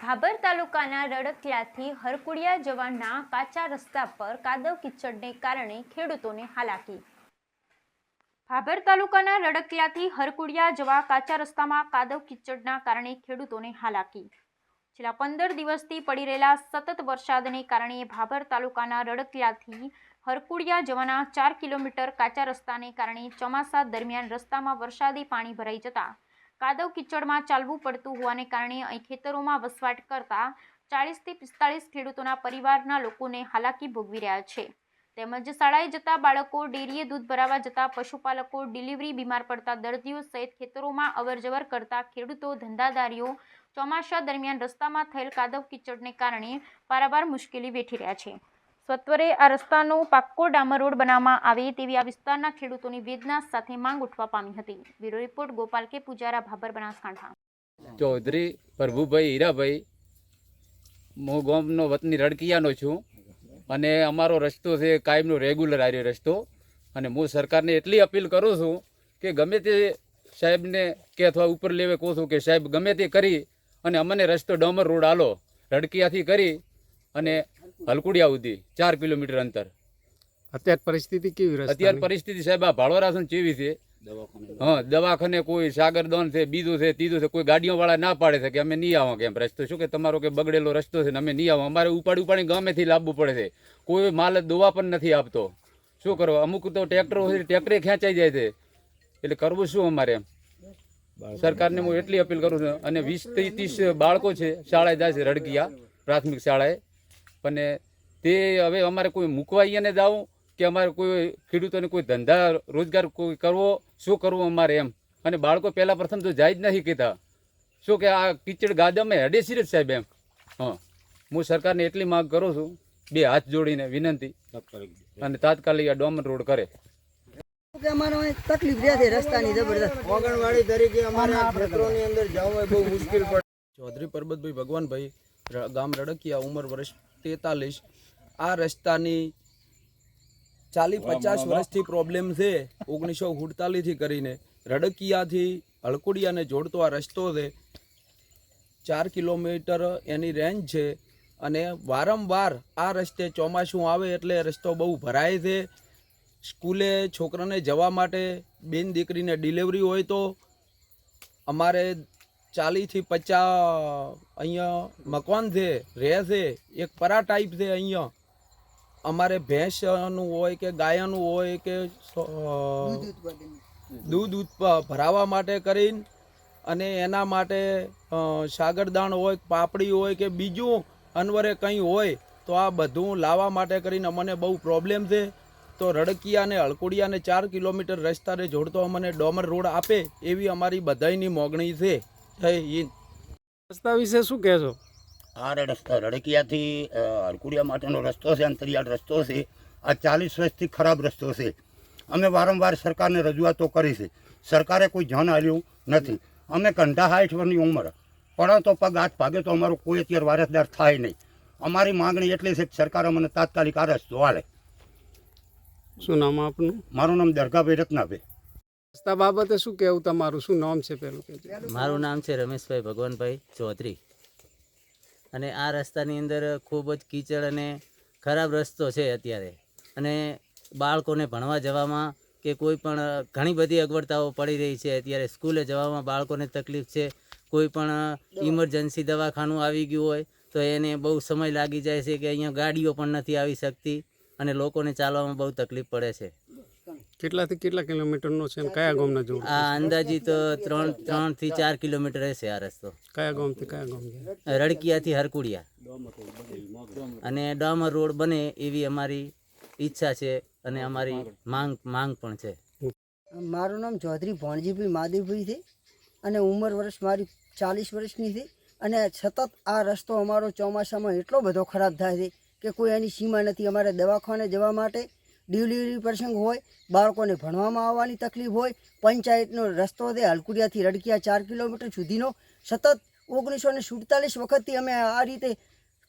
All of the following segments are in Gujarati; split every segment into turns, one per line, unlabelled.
ભાભર તાલુકાના રડકલાથી હરકુડિયા જવાના કાચા રસ્તા પર કાદવ કિચડને કારણે ખેડૂતોને હાલાકી. ભાભર તાલુકાના રડકલાથી હરકુડિયા જવા કાચા રસ્તામાં કાદવ કિચડના કારણે ખેડૂતોને હાલાકી. છેલ્લા પંદર દિવસથી પડી રહેલા સતત વરસાદને કારણે ભાભર તાલુકાના રડકલાથી હરકુડિયા જવાના ચાર કિલોમીટર કાચા રસ્તાને કારણે ચોમાસા દરમિયાન રસ્તામાં વરસાદી પાણી ભરાઈ જતા કાદવ કિચડમાં ચાલવું પડતું હોવાને કારણે અહીં ખેતરોમાં વસવાટ કરતા ચાળીસથી પિસ્તાળીસ ખેડૂતોના પરિવારના લોકોને હાલાકી ભોગવી રહ્યા છે. તેમજ શાળાએ જતા બાળકો ડેરીએ દૂધ ભરાવા જતા પશુપાલકો ડિલિવરી બીમાર પડતા દર્દીઓ સહિત ખેતરોમાં અવરજવર કરતા ખેડૂતો ધંધાદારીઓ ચોમાસા દરમિયાન રસ્તામાં થયેલ કાદવ કિચડને કારણે પારાવાર મુશ્કેલી વેઠી રહ્યા છે. સત્વરે આ રસ્તાનો પાક્કો ડામર રોડ બનાવવામાં આવે તેવી આ વિસ્તારના ખેડૂતોની વેદના સાથે માંગ ઉઠવા પામી હતી. બ્યુરો રિપોર્ટ, ગોપાલ કે પૂજારા ભાભર બનાસકાંઠા.
ચૌધરી, પ્રભુભાઈ હીરાભાઈ, હું ગામનો વતની રડકિયાનો છું અને અમારો રસ્તો છે કાયમનો રેગ્યુલર આર્યો રસ્તો અને હું સરકારને એટલી અપીલ કરું છું કે ગમે તે સાહેબને કે અથવા ઉપર લેવે કહું છું કે સાહેબ ગમે તે કરી અને અમને રસ્તો ડમર રોડ આલો, રડકિયાથી કરી અને હલકુડિયા સુધી ચાર કિલોમીટર અંતર.
અત્યાર પરિસ્થિતિ કેવી
અત્યાર પરિસ્થિતિ સાહેબ આ ભાળવરાસન ચેવી છે? હા દવાખાને કોઈ સાગરદોન છે બીજું છે ત્રીજું છે કોઈ ગાડીઓ વાળા ના પાડે છે કે અમે નહીં આવો કેમ? રસ્તો શું કે તમારો કે બગડેલો રસ્તો છે ને અમે નહીં આવો? અમારે ઉપાડી ઉપાડી ગામેથી લાવવું પડે છે. કોઈ માલ દવા પણ નથી આપતો. શું કરવા? અમુક તો ટ્રેક્ટરો ટ્રેક્ટરે ખેંચાઈ જાય છે. એટલે કરવું શું અમારે એમ? સરકારને હું એટલી અપીલ કરું છું. અને વીસથી ત્રીસ બાળકો છે શાળાએ જાય છે રડકિયા પ્રાથમિક શાળાએ. અને તે હવે અમારે કોઈ મૂકવા અહીંયા જાવું કે અમારે કોઈ ખેડૂતોને કોઈ ધંધા રોજગાર કોઈ કરવો શું કરવું અમારે એમ? અને બાળકો પહેલાં પ્રથમ તો જાય જ નથી કહેતા. શું કે આ કિચડ ગાદમે હેડે સિર જ સાહેબ એમ? હા. હું સરકારને એટલી માંગ કરું છું બે હાથ જોડીને વિનંતી. અને તાત્કાલિક આ ડોમન રોડ કરે.
કે અમારે અહીં તકલીફ રહે છે રસ્તાની જબરદસ્ત
ઓગણવાડી તરીકે અમારે ક્ષેત્રોની અંદર જવું બહુ મુશ્કેલ પડે.
ચૌધરી પરબતભાઈ ભગવાનભાઈ ગામ રડકિયા ઉંમર વર્ષ તેતાલીસ. આ રસ્તાની ચાલી પચાસ વર્ષથી પ્રોબ્લેમ છે ઓગણીસો સુડતાલીસથી કરીને. રડકિયાથી હળકુડિયાને જોડતો આ રસ્તો છે. ચાર કિલોમીટર એની રેન્જ છે અને વારંવાર આ રસ્તે ચોમાસું આવે એટલે રસ્તો બહુ ભરાય છે. સ્કૂલે છોકરાને જવા માટે બેન દીકરીને ડિલિવરી હોય તો અમારે ચાલીસથી પચાસ અહીંયા મકવાન છે રહે છે એક પરા ટાઈપ છે અહીંયા. અમારે ભેંસનું હોય કે ગાયનું હોય કે દૂધ ઉત્પ ભરાવા માટે કરીને અને એના માટે સાગરદાણ હોય પાપડી હોય કે બીજું અનવરે કંઈ હોય તો આ બધું લાવવા માટે કરીને અમને બહુ પ્રોબ્લેમ છે. તો રડકિયા અને હળકુડિયાને ચાર કિલોમીટર રસ્તાને જોડતો અમને ડોમર રોડ આપે એવી અમારી બધાયની મોગણી છે. જય હિન્દ.
રસ્તા વિશે શું કહેશો?
આ રસ્તા રડકિયાથી હરકુડિયા માટેનો રસ્તો છે અંતરિયાળ રસ્તો છે. આ ચાલીસ વર્ષથી ખરાબ રસ્તો છે. અમે વારંવાર સરકારને રજૂઆતો કરી છે. સરકારે કોઈ ધ્યાન આપ્યું નથી. અમે કંઢા સાઠ વર્ષની ઉંમર. પણ તો પગ હાથ ભાગે તો અમારો કોઈ અત્યારે વારસદાર થાય નહીં. અમારી માંગણી એટલી છે કે સરકાર અમને તાત્કાલિક આ રસ્તો હાલે
શું નામ આપનું?
મારું નામ દરગાભાઈ રત્નાભાઈ.
રસ્તા બાબતે શું કહેવું તમારું? શું નામ છે પેલું કે
મારું નામ છે રમેશભાઈ ભગવાનભાઈ ચૌધરી. અને આ રસ્તાની અંદર ખૂબ જ કીચડ અને ખરાબ રસ્તો છે અત્યારે. અને બાળકોને ભણવા જવામાં કે કોઈ પણ ઘણી બધી અગવડતાઓ પડી રહી છે. અત્યારે સ્કૂલે જવામાં બાળકોને તકલીફ છે. કોઈ પણ ઇમરજન્સી દવાખાનું આવી ગયું હોય તો એને બહુ સમય લાગી જાય છે કે અહીંયા ગાડીઓ પણ નથી આવી શકતી અને લોકોને ચાલવામાં બહુ તકલીફ પડે છે.
કેટલાથી કેટલા કિલોમીટરનો છે અને કયા ગામના જોડ
આ અંદાજિત ત્રણ ત્રણથી ચાર કિલોમીટર હશે આ રસ્તો.
કયા ગામથી કયા ગામ છે
રડકિયાથી હરકુડિયા. અને ડામર રોડ બને એવી અમારી ઈચ્છા છે અને અમારી માંગ માંગ પણ છે.
મારું નામ ચૌધરી ભણજીભાઈ માદેવભાઈ છે અને ઉંમર વર્ષ મારી ચાલીસ વર્ષની છે અને સતત આ રસ્તો અમારો ચોમાસામાં એટલો બધો ખરાબ થાય છે કે કોઈ એની સીમા નથી. અમારે દવાખાને જવા માટે ડિલિવરી પ્રસંગ હોય, બાળકોને ભણવામાં આવવાની તકલીફ હોય, પંચાયતનો રસ્તો તે હલકુડિયાથી રડકિયા ચાર કિલોમીટર સુધીનો, સતત ઓગણીસો ને સુડતાલીસ વખતથી અમે આ રીતે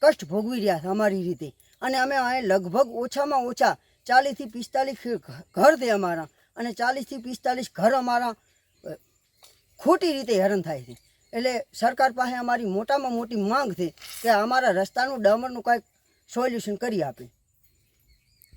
કષ્ટ ભોગવી રહ્યા હતા અમારી રીતે. અને અમે અહીં લગભગ ઓછામાં ઓછા ચાલીસથી પિસ્તાલીસ ઘર છે અમારા. અને ચાલીસથી પિસ્તાલીસ ઘર અમારા ખોટી રીતે હેરાન થાય છે. એટલે સરકાર પાસે અમારી મોટામાં મોટી માંગ છે કે અમારા રસ્તાનું ડામરનું કાંઈક સોલ્યુશન કરી આપે.